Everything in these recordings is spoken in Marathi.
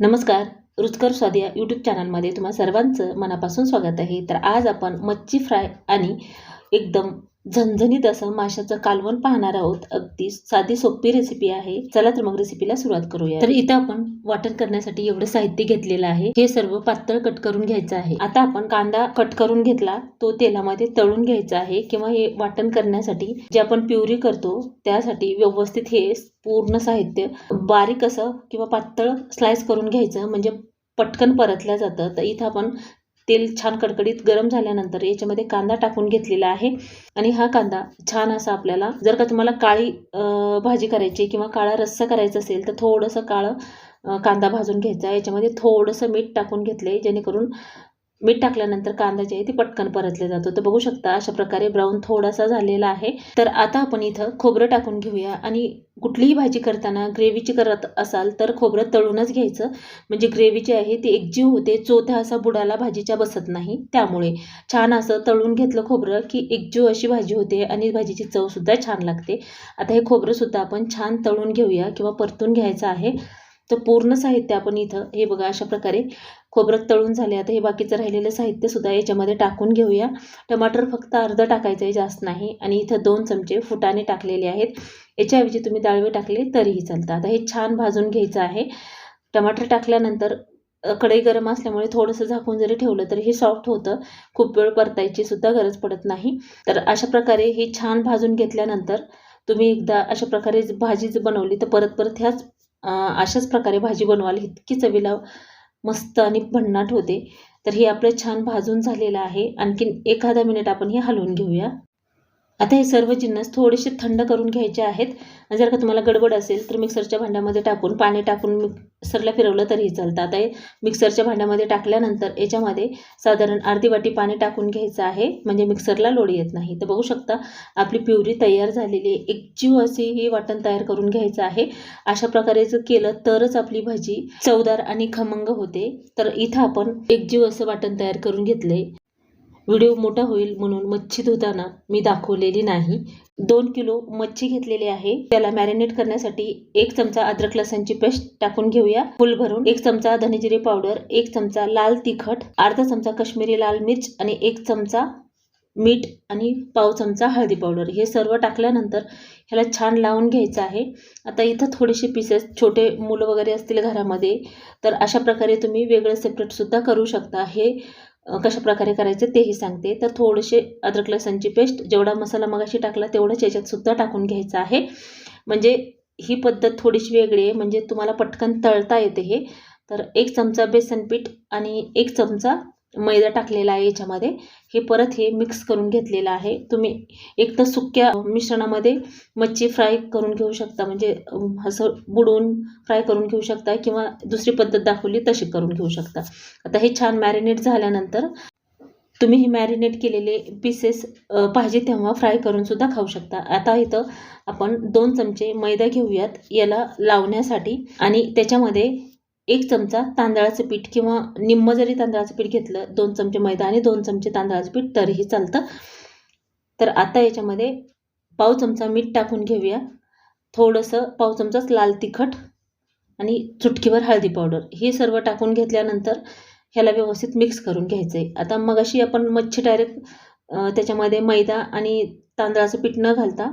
नमस्कार रुचकर स्वाद या यूट्यूब चॅनलमध्ये तुम्हा सर्वांचं मनापासून स्वागत आहे. तर आज आपण मच्छी फ्राय आणि एकदम झणझणीत असं माशाचं कालवण पाहणार आहोत. अगदी साधी सोपी रेसिपी आहे. चला तर मग रेसिपीला सुरुवात करूया. तर इथं आपण वाटण करण्यासाठी एवढं साहित्य घेतलेलं आहे. हे सर्व पातळ कट करून घ्यायचं आहे. आता आपण कांदा कट करून घेतला तो तेलामध्ये तळून घ्यायचा आहे किंवा हे वाटण करण्यासाठी जे आपण प्युरी करतो त्यासाठी व्यवस्थित हे पूर्ण साहित्य बारीक असं किंवा पातळ स्लाइस करून घ्यायचं. म्हणजे पटकन परतल्या जातं. तर इथं आपण तेल छान कडकडीत गरम झाल्यानंतर याच्यामध्ये कांदा टाकून घेतलेला आहे. आणि हा कांदा छान असा आपल्याला जर का तुम्हाला काळी भाजी करायची किंवा काळा रस्सा करायचा असेल तर थोडंसं काळं कांदा भाजून घ्यायचा. याच्यामध्ये थोडंसं मीठ टाकून घेतले जेणेकरून मीठ टाकल्यानंतर कांदा जे आहे ते पटकन परतले जातो. तर बघू शकता अशा प्रकारे ब्राऊन थोडासा झालेला आहे. तर आता आपण इथं खोबरं टाकून घेऊया. आणि कुठलीही भाजी करताना ग्रेव्हीची करत असाल तर खोबरं तळूनच घ्यायचं. म्हणजे ग्रेव्ही जी आहे ती एकजीव होते. चोथा असा बुडाला भाजीच्या बसत नाही. त्यामुळे छान असं तळून घेतलं खोबरं की एकजीव अशी भाजी होते आणि भाजीची चवसुद्धा छान लागते. आता हे खोबरंसुद्धा आपण छान तळून घेऊया किंवा परतून घ्यायचं आहे. तर पूर्ण साहित्य आपण इथं हे बघा अशा प्रकारे खोबरं तळून झाले. आता हे बाकीचं राहिलेलं साहित्यसुद्धा याच्यामध्ये टाकून घेऊया. टमाटर फक्त अर्धं टाकायचं आहे जास्त नाही. आणि इथं दोन चमचे फुटाने टाकलेले आहेत. याच्याऐवजी तुम्ही डाळवे टाकले तरीही चालतं. आता हे छान भाजून घ्यायचं आहे. टमाटर टाकल्यानंतर कढई गरम असल्यामुळे थोडंसं झाकून जरी ठेवलं तरी हे सॉफ्ट होतं. खूप वेळ परतायची सुद्धा गरज पडत नाही. तर अशा प्रकारे हे छान भाजून घेतल्यानंतर तुम्ही एकदा अशा प्रकारे भाजी जर बनवली तर परत परत ह्याच अशाच प्रकारे भाजी बनवाल इतकी चवीला मस्त आणि भन्नाट होते. तर हे आपलं छान भाजून झालेलं आहे. आणखीन एखादा मिनिट आपण हे हलवून घेऊया. आता हे सर्व जिन्नस थोडेसे थंड करून घ्यायचे आहेत. जर का तुम्हाला गडबड असेल तर मिक्सरच्या भांड्यामध्ये टाकून पाणी टाकून मिक्सरला फिरवलं तरीही चालतं. आता हे मिक्सरच्या भांड्यामध्ये टाकल्यानंतर याच्यामध्ये साधारण अर्धी वाटी पाणी टाकून घ्यायचं आहे. म्हणजे मिक्सरला लोड येत नाही. तर बघू शकता आपली प्युरी तयार झालेली आहे. एकजीव अशी ही वाटण तयार करून घ्यायचं आहे. अशा प्रकारे जर केलं तरच आपली भाजी चवदार आणि खमंग होते. तर इथं आपण एकजीव असं वाटण तयार करून घेतले व्हिडिओ मोठा होईल म्हणून मच्छी धुताना मी दाखवलेली नाही. दोन किलो मच्छी घेतलेली आहे. त्याला मॅरिनेट करण्यासाठी एक चमचा अद्रक लसणची पेस्ट टाकून घेऊया. फुल भरून एक चमचा धनेजिरे पावडर एक चमचा लाल तिखट अर्धा चमचा कश्मीरी लाल मिर्च आणि एक चमचा मीठ आणि पाव चमचा हळदी पावडर. हे सर्व टाकल्यानंतर ह्याला छान लावून घ्यायचं आहे. आता इथं थोडेसे पीसेस छोटे मुलं वगैरे असतील घरामध्ये तर अशा प्रकारे तुम्ही वेगळं सेपरेटसुद्धा करू शकता. हे कशा प्रकारे करायचे तेही सांगते. तर थोडेसे अद्रक लसणची पेस्ट जेवढा मसाला मगाशी टाकला तेवढंच याच्यातसुद्धा टाकून घ्यायचा आहे. म्हणजे ही पद्धत थोडीशी वेगळी आहे म्हणजे तुम्हाला पटकन तळता येते हे. तर एक चमचा बेसन पीठ आणि एक चमचा मैदा टाकलेला आहे याच्यामध्ये. हे परत हे मिक्स करून घेतलेलं आहे. तुम्ही एक तर सुक्या मिश्रणामध्ये मच्छी फ्राय करून घेऊ शकता. म्हणजे असं बुडवून फ्राय करून घेऊ शकता किंवा दुसरी पद्धत दाखवली तशी करून घेऊ शकता. आता हे छान मॅरिनेट झाल्यानंतर तुम्ही हे मॅरिनेट केलेले पीसेस पाहिजे तेव्हा फ्राय करूनसुद्धा खाऊ शकता. आता इथं आपण दोन चमचे मैदा घेऊयात. याला लावण्यासाठी आणि त्याच्यामध्ये एक चमचा तांदळाचं पीठ किंवा निम्म जरी तांदळाचं पीठ घेतलं दोन चमचे मैदा आणि दोन चमचे तांदळाचं पीठ तरीही चालतं. तर आता याच्यामध्ये पाव चमचा मीठ टाकून घेऊया. थोडंसं पाव चमचाच लाल तिखट आणि चुटकीवर हळदी पावडर. हे सर्व टाकून घेतल्यानंतर ह्याला व्यवस्थित मिक्स करून घ्यायचं आहे आता मग अशी आपण मच्छी डायरेक्ट त्याच्यामध्ये मैदा आणि तांदळाचं पीठ न घालता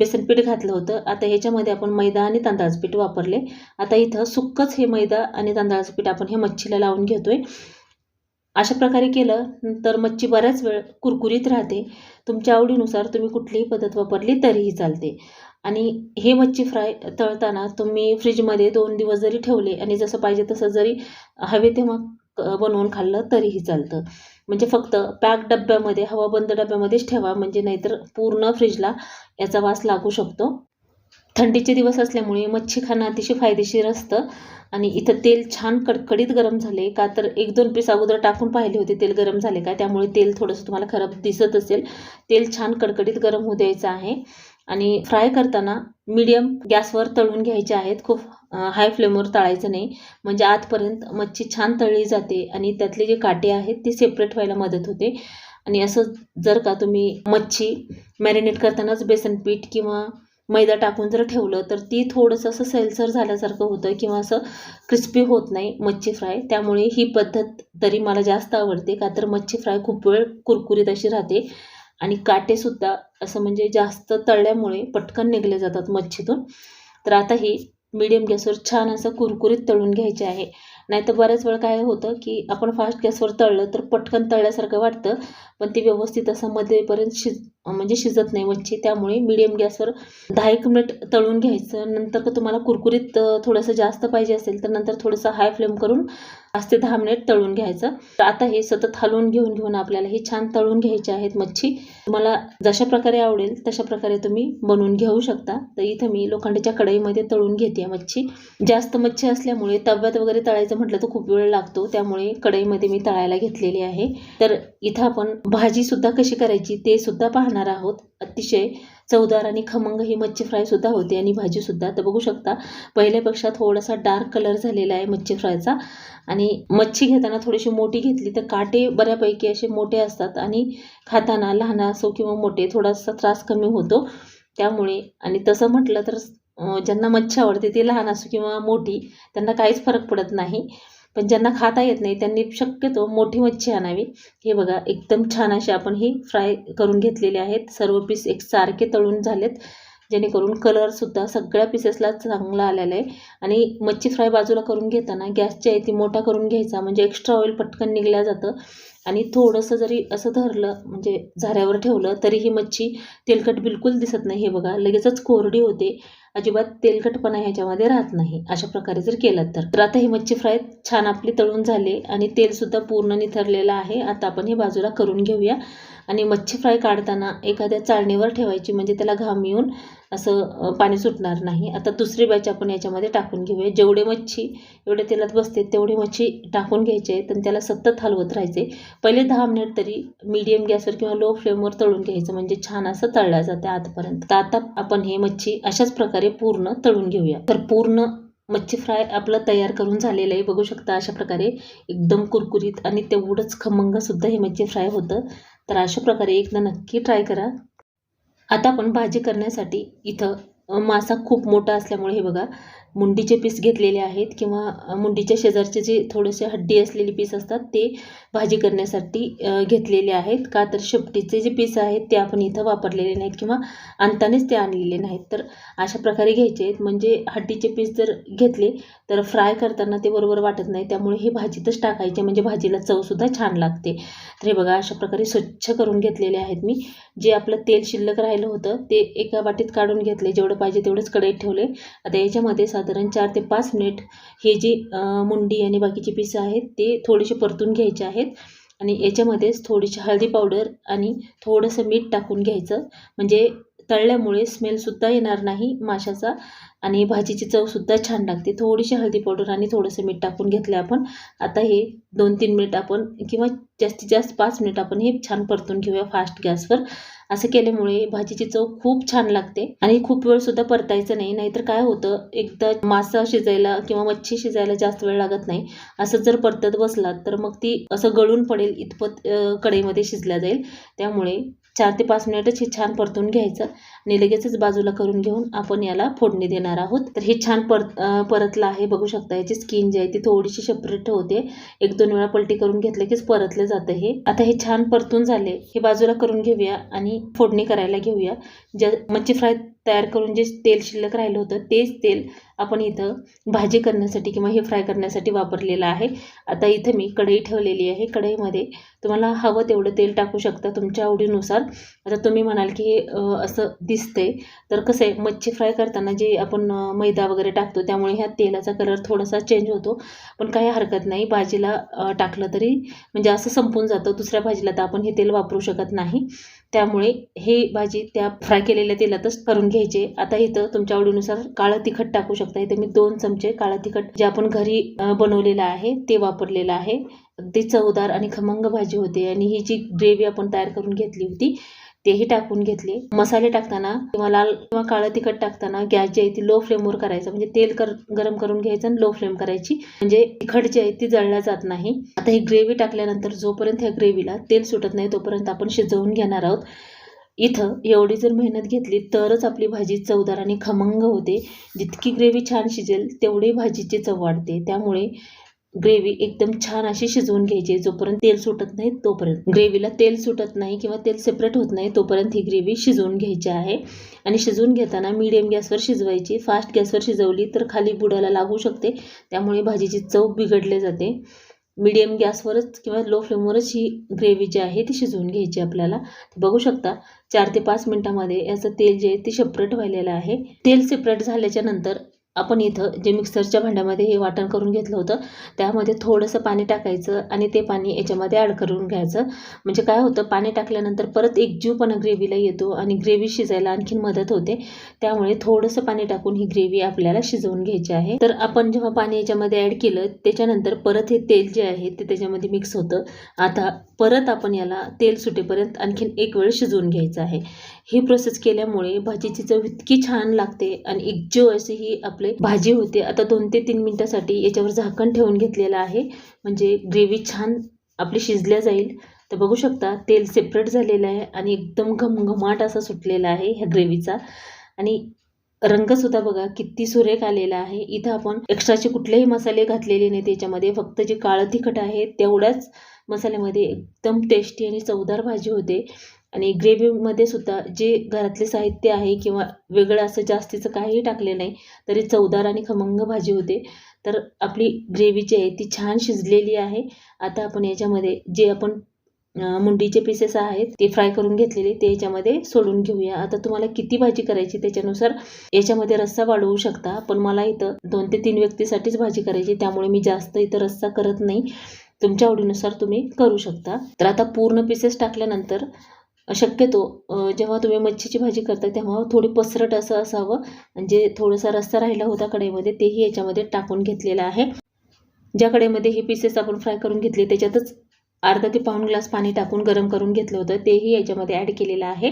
बेसन पीठ घातलं होतं. आता ह्याच्यामध्ये आपण मैदा आणि तांदळाचं पीठ वापरले. आता इथं सुक्कच हे मैदा आणि तांदळाचं पीठ आपण हे मच्छीला लावून घेतोय. अशा प्रकारे केलं तर मच्छी बऱ्याच वेळ कुरकुरीत राहते. तुमच्या आवडीनुसार तुम्ही कुठलीही पद्धत वापरली तरीही चालते. आणि हे मच्छी फ्राय तळताना तुम्ही फ्रीजमध्ये दोन दिवस जरी ठेवले आणि जसं पाहिजे तसं जरी हवे तेव्हा क- बनवून खाल्लं तरीही चालतं. म्हणजे फक्त पॅक डब्यामध्ये हवाबंद डब्यामध्येच ठेवा म्हणजे नाहीतर पूर्ण फ्रीजला याचा वास लागू शकतो. थंडीचे दिवस असल्यामुळे मच्छी खाणं अतिशय फायदेशीर असतं. आणि इथं तेल छान कडकडीत गरम झाले का तर एक दोन पीस अगोदर टाकून पाहिले होते तेल गरम झाले का? त्यामुळे तेल थोडंसं तुम्हाला खराब दिसत असेल. तेल छान कडकडीत गरम होऊ द्यायचं आहे. आणि फ्राय करताना मीडियम गॅसवर तळून घ्यायचे आहेत. खूप हाय फ्लेमवर तळायचं नाही. म्हणजे आतपर्यंत मच्छी छान तळली जाते आणि त्यातले जे काटे आहेत ते सेपरेट व्हायला मदत होते. आणि असं जर का तुम्ही मच्छी मॅरिनेट करतानाच बेसन पीठ किंवा मैदा टाकून जर ठेवलं तर ती थोडंसं असं सैलसर झाल्यासारखं होतं किंवा असं क्रिस्पी होत नाही मच्छी फ्राय त्यामुळे ही पद्धत तरी मला जास्त आवडते. का तर मच्छी फ्राय खूप वेळ कुरकुरीत अशी राहते. आणि काटेसुद्धा असं म्हणजे जास्त तळल्यामुळे पटकन निघले जातात मच्छीतून. तर आता ही मीडियम गॅसवर छान असं कुरकुरीत तळून घ्यायचे आहे. नाही तर बऱ्याच वेळ काय होतं की आपण फास्ट गॅसवर तळलं तर पटकन तळल्यासारखं वाटतं. पण ती व्यवस्थित असं मध्येपर्यंत शिज म्हणजे शिजत नाही मच्छी त्यामुळे मिडियम गॅसवर दहा एक मिनिट तळून घ्यायचं. नंतर का तुम्हाला कुरकुरीत थोडंसं जास्त पाहिजे असेल तर नंतर थोडंसं हाय फ्लेम करून पाच ते दहा मिनिट तळून घ्यायचं. तर आता हे सतत हलवून घेऊन घेऊन आपल्याला हे छान तळून घ्यायचे आहेत मच्छी. तुम्हाला जशा प्रकारे आवडेल तशा प्रकारे तुम्ही बनवून घेऊ शकता. तर इथं मी लोखंडाच्या कढईमध्ये तळून घेते मच्छी. जास्त मच्छी असल्यामुळे तव्यात वगैरे तळायचं म्हटलं तर खूप वेळ लागतो. त्यामुळे कढईमध्ये मी तळायला घेतलेली आहे. तर इथं आपण भाजीसुद्धा कशी करायची ते सुद्धा पाहणार आहोत. अतिशय चवदार आणि खमंग ही मच्छी फ्रायसुद्धा होते आणि भाजीसुद्धा तर बघू शकता पहिल्यापेक्षा थोडासा डार्क कलर झालेला आहे मच्छी फ्रायचा. आणि मच्छी घेताना थोडीशी मोठी घेतली तर काटे बऱ्यापैकी असे मोठे असतात आणि खाताना लहान असो किंवा मोठे थोडासा त्रास कमी होतो. त्यामुळे आणि तसं म्हटलं तर ज्यांना मच्छी आवडते ती लहान असो किंवा मोठी त्यांना काहीच फरक पडत नाही. पण ज्यांना खाता येत नाही त्यांनी शक्यतो मोठी मच्छी आणावी. हे बघा एकदम छान असे आपण ही फ्राय करून घेतलेले आहेत. सर्व पीस एक सारखे तळून झालेत. जेणेकरून कलरसुद्धा सगळ्या पीसेसला चांगला आलेला आहे. आणि मच्छी फ्राय बाजूला करून घेताना गॅसची आहे ती मोठा करून घ्यायचा म्हणजे एक्स्ट्रा ऑइल पटकन निघल्या जातं. आणि थोडंसं जरी असं धरलं म्हणजे झाऱ्यावर ठेवलं तरी ही मच्छी तेलकट बिलकुल दिसत नाही. हे बघा लगेचच कोरडी होते. अजिबात तेलकटपणा ह्याच्यामध्ये राहत नाही अशा प्रकारे जर केलं तर. तर आता ही मच्छी फ्राय छान आपली तळून झाले आणि तेलसुद्धा पूर्ण निथरलेलं आहे. आता आपण हे बाजूला करून घेऊया. आणि मच्छी फ्राय काढताना एखाद्या चाळणीवर ठेवायची म्हणजे त्याला घाम येऊन असं पाणी सुटणार नाही. आता दुसरी बॅच आपण याच्यामध्ये टाकून घेऊया. जेवढे मच्छी एवढे तेलात बसते तेवढी मच्छी टाकून घ्यायचे आहे आणि त्याला सतत हलवत राहायचे. पहिले दहा मिनिट तरी मीडियम गॅसवर किंवा लो फ्लेमवर तळून घ्यायचं. म्हणजे छान असं तळल्या जाते आतपर्यंत. तर आता आपण हे मच्छी अशाच प्रकारे पूर्ण तळून घेऊया. तर पूर्ण मच्छी फ्राय आपलं तयार करून झालेलं आहे. बघू शकता अशा प्रकारे एकदम कुरकुरीत आणि तेवढंच खमंगसुद्धा हे मच्छी फ्राय होतं. तर अशा प्रकारे एकदा नक्की ट्राय करा. आता आपण भाजी करण्यासाठी इथं मासा खूप मोठा असल्यामुळे हे बघा मुंडीचे पीस घेतलेले आहेत किंवा मुंडीच्या शेजारचे जे थोडेसे हड्डी असलेले पीस असतात ते भाजी करण्यासाठी घेतलेले आहेत. का तर शेपटीचे जे पीस आहेत ते आपण इथं वापरलेले नाहीत किंवा आणतानेच ते आणलेले नाहीत. तर अशा प्रकारे घ्यायचे आहेत. म्हणजे हड्डीचे पीस जर घेतले तर फ्राय करताना ते बरोबर वाटत नाही. त्यामुळे हे भाजीतच टाकायचे. म्हणजे भाजीला चवसुद्धा छान लागते. तर हे बघा अशा प्रकारे स्वच्छ करून घेतलेले आहेत मी. जे आपलं तेल शिल्लक राहिलं होतं ते एका वाटीत काढून घेतले. जेवढं पाहिजे तेवढंच कढईत ठेवले आता याच्यामध्ये साधारण चार ते पाच मिनिट हे जी मुंडी आणि बाकीचे पीस आहेत ते थोडेसे परतून घ्यायचे आहेत. आणि याच्यामध्येच थोडीशी हळदी पावडर आणि थोडंसं मीठ टाकून घ्यायचं. म्हणजे तळल्यामुळे स्मेलसुद्धा येणार नाही माशाचा आणि भाजीची चवसुद्धा छान लागते. थोडीशी हळदी पावडर आणि थोडंसं मीठ टाकून घेतलं आपण. आता हे दोन तीन मिनिट आपण किंवा जास्तीत जास्त पाच मिनिट आपण हे छान परतून घेऊया फास्ट गॅसवर. असं केल्यामुळे भाजीची चव खूप छान लागते आणि खूप वेळ सुद्धा परतायचं नाही. नाहीतर काय होतं एकदा मासा शिजायला किंवा मच्छी शिजायला जास्त वेळ लागत नाही. असं जर परतत बसलात तर मग ती असं गळून पडेल इतपत कढईमध्ये शिजल्या जाईल. त्यामुळे चार ते पाच मिनिटच हे छान परतून घ्यायचं आणि लगेचच बाजूला करून घेऊन आपण याला फोडणी देणार आहोत. तर हे छान परत परतलं आहे. बघू शकता याची स्किन जी आहे ती थोडीशी सेपरेट होते. एक दोन वेळा पलटी करून घेतलं कीच परतलं जातं हे. आता हे छान परतून झाले. हे बाजूला करून घेऊया आणि फोडणी करायला घेऊया. ज्या मच्छी फ्राय तयार करून जे तेल शिल्लक राहिलं होतं तेच तेल आपण इथं भाजी करण्यासाठी किंवा हे फ्राय करण्यासाठी वापरलेलं आहे. आता इथं मी कढई ठेवलेली आहे. कढईमध्ये तुम्हाला हवं तेवढं तेल टाकू शकता तुमच्या आवडीनुसार. आता तुम्ही म्हणाल की हे असं दिसतंय. तर कसं आहे मच्छी फ्राय करताना जे आपण मैदा वगैरे टाकतो त्यामुळे ह्या तेलाचा कलर थोडासा चेंज होतो. पण काही हरकत नाही. भाजीला टाकलं तरी म्हणजे असं संपून जातं. दुसऱ्या भाजीला तर आपण हे तेल वापरू शकत नाही. त्यामुळे हे भाजी त्या फ्राय केलेल्या तेलातच करून घ्यायचे. आता इथं तुमच्या आवडीनुसार काळं तिखट टाकू शकता. इथं मी दोन चमचे काळं तिखट जे आपण घरी बनवलेलं आहे ते वापरलेलं आहे. अगदी चवदार आणि खमंग भाजी होते आणि ही जी ग्रेव्ही आपण तयार करून घेतली होती तेही टाकून घेतले. मसाले टाकताना किंवा लाल किंवा काळं तिखट टाकताना गॅस जी आहे ती लो फ्लेमवर करायचा. म्हणजे तेल कर गरम करून घ्यायचं आणि लो फ्लेम करायची. म्हणजे तिखट जी आहे ती जळल्या जात नाही. आता ही ग्रेव्ही टाकल्यानंतर जोपर्यंत ह्या ग्रेव्हीला तेल सुटत नाही तोपर्यंत आपण शिजवून घेणार आहोत. इथं एवढी जर मेहनत घेतली तरच आपली भाजी चवदार आणि खमंग होते. जितकी ग्रेव्ही छान शिजेल तेवढी भाजीची चव वाढते. त्यामुळे ग्रेव्ही एकदम छान अशी शिजवून घ्यायची जोपर्यंत तेल सुटत नाही तोपर्यंत. ग्रेव्हीला तेल सुटत नाही किंवा तेल सेपरेट होत नाही तोपर्यंत ही ग्रेव्ही शिजवून घ्यायची आहे. आणि शिजवून घेताना मीडियम गॅसवर शिजवायची. फास्ट गॅसवर शिजवली तर खाली बुडाला लागू शकते. त्यामुळे भाजीची चव बिघडली जाते. मीडियम गॅसवरच किंवा लो फ्लेमवरच ही ग्रेव्ही जी आहे ती शिजवून घ्यायची आपल्याला. बघू शकता चार ते पाच मिनटामध्ये याचं तेल जे आहे ते सेपरेट व्हायलेलं आहे. तेल सेपरेट झाल्याच्यानंतर आपण इथं जे मिक्सरच्या भांड्यामध्ये हे वाटण करून घेतलं होतं त्यामध्ये थोडंसं पाणी टाकायचं आणि ते पाणी याच्यामध्ये ॲड करून घ्यायचं. म्हणजे काय होतं पाणी टाकल्यानंतर परत एक जीवपणा ग्रेव्हीला येतो आणि ग्रेव्ही शिजायला आणखीन मदत होते. त्यामुळे थोडंसं पाणी टाकून ही ग्रेव्ही आपल्याला शिजवून घ्यायची आहे. तर आपण जेव्हा पाणी याच्यामध्ये ॲड केलं त्याच्यानंतर परत हे तेल जे आहे ते त्याच्यामध्ये मिक्स होतं. आता परत आपण याला तेल सुटेपर्यंत आणखीन एक वेळ शिजवून घ्यायचं आहे. ही प्रोसेस केल्यामुळे भाजीची चव इतकी छान लागते आणि एकजीव अशी ही आपले भाजी होते. आता दोन ते तीन मिनटासाठी याच्यावर झाकण ठेवून घेतलेलं आहे. म्हणजे ग्रेव्ही छान आपली शिजल्या जाईल. तर बघू शकता तेल सेपरेट झालेलं आहे आणि एकदम घमघमाट असा सुटलेला आहे ह्या ग्रेव्हीचा. आणि रंगसुद्धा बघा किती सुरेख आलेला आहे. इथं आपण एक्स्ट्राचे कुठलेही मसाले घातलेले नाही त्याच्यामध्ये फक्त जे काळं तिखट आहे तेवढ्याच मसाल्यामध्ये एकदम टेस्टी आणि चवदार भाजी होते. आणि ग्रेव्हीमध्ये सुद्धा जे घरातले साहित्य आहे किंवा वेगळं असं जास्तीचं काहीही टाकले नाही तरी चवदार आणि खमंग भाजी होते. तर आपली ग्रेव्ही जी आहे ती छान शिजलेली आहे. आता आपण याच्यामध्ये जे आपण मुंडीचे पीसेस आहेत ते फ्राय करून घेतलेले ते याच्यामध्ये सोडून घेऊया. आता तुम्हाला किती भाजी करायची त्याच्यानुसार याच्यामध्ये रस्सा वाढवू शकता. पण मला इथं दोन ते तीन व्यक्तीसाठीच भाजी करायची त्यामुळे मी जास्त इथं रस्सा करत नाही. तुमच्या आवडीनुसार तुम्ही करू शकता. तर आता पूर्ण पीसेस टाकल्यानंतर शक्यतो जेव्हा तुम्ही मच्छीची भाजी करता तेव्हा थोडी पसरट असं असावं. म्हणजे थोडासा रस्ता राहिला होता कढईमध्ये तेही याच्यामध्ये टाकून घेतलेला आहे. ज्या कढईमध्ये हे पीसेस आपण फ्राय करून घेतले त्याच्यातच अर्धा ते पाऊण ग्लास पाणी टाकून गरम करून घेतलं होतं. तेही याच्यामध्ये ॲड केलेलं आहे.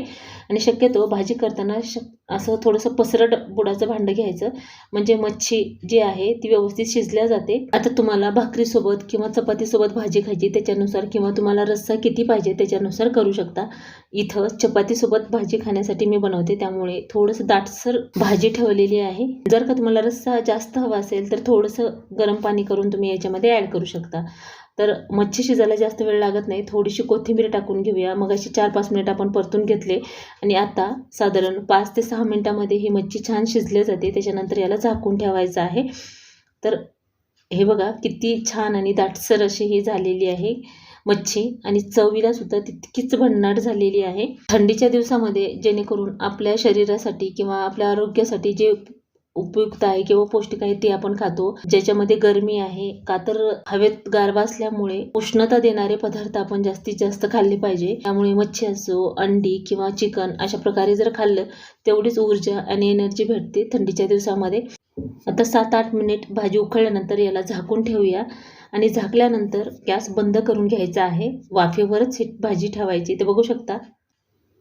आणि शक्यतो भाजी करताना श असं थोडंसं पसरट बुडाचं भांडं घ्यायचं. म्हणजे मच्छी जी आहे ती व्यवस्थित शिजल्या जाते. आता तुम्हाला भाकरीसोबत किंवा चपातीसोबत भाजी खायची त्याच्यानुसार किंवा तुम्हाला रस्सा किती पाहिजे त्याच्यानुसार करू शकता. इथं चपातीसोबत भाजी खाण्यासाठी मी बनवते त्यामुळे थोडंसं दाटसर भाजी ठेवलेली आहे. जर का तुम्हाला रस्सा जास्त हवा असेल तर थोडंसं गरम पाणी करून तुम्ही याच्यामध्ये ॲड करू शकता. तर मच्छी शिजायला जास्त वेळ लागत नाही. थोडीशी कोथिंबीर टाकून घेऊया. मग अशी चार पाच मिनिट आपण परतून घेतले. आणि आता साधारण पाच ते सहा मिनिटामध्ये ही मच्छी छान शिजली जाते. त्याच्यानंतर याला झाकून ठेवायचं आहे. तर हे बघा किती छान आणि दाटसर अशी ही झालेली आहे मच्छी. आणि चवीला सुद्धा तितकीच भन्नाट झालेली आहे. थंडीच्या दिवसामध्ये जेणेकरून आपल्या शरीरासाठी किंवा आपल्या आरोग्यासाठी जे उपयुक्त आहे किंवा पौष्टिक आहे ते आपण खातो. ज्याच्यामध्ये गरमी आहे का तर हवेत गारवा असल्यामुळे उष्णता देणारे पदार्थ आपण जास्तीत जास्त खाल्ले पाहिजे. त्यामुळे मच्छी असो अंडी किंवा चिकन अशा प्रकारे जर खाल्लं तेवढीच ऊर्जा आणि एनर्जी भेटते थंडीच्या दिवसामध्ये. आता सात आठ मिनिट भाजी उकळल्यानंतर याला झाकून ठेवूया. आणि झाकल्यानंतर गॅस बंद करून घ्यायचा आहे. वाफेवरच ही भाजी ठेवायची. ते बघू शकता.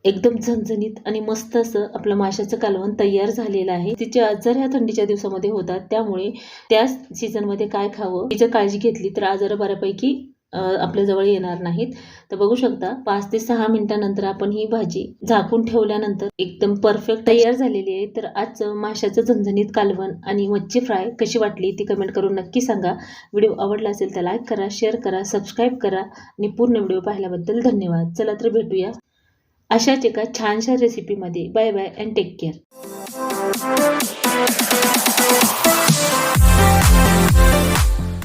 एकदम झणझणीत आणि मस्त असं आपलं माशाचं कालवण तयार झालेलं आहे. तिचे आजार ह्या थंडीच्या दिवसामध्ये होतात. त्यामुळे त्याच सीझनमध्ये काय खावं तिची काळजी घेतली तर आजार बऱ्यापैकी आपल्याजवळ येणार नाहीत. तर बघू शकता पाच ते सहा मिनिटानंतर आपण ही भाजी झाकून ठेवल्यानंतर एकदम परफेक्ट तयार झालेली आहे. तर आजचं माशाचं झणझणीत कालवण आणि मच्छी फ्राय कशी वाटली ती कमेंट करून नक्की सांगा. व्हिडिओ आवडला असेल तर लाईक करा शेअर करा सबस्क्राईब करा आणि पूर्ण व्हिडिओ पाहिल्याबद्दल धन्यवाद. चला तर भेटूया. अशाच एका छानशा रेसिपीमध्ये bye bye and take care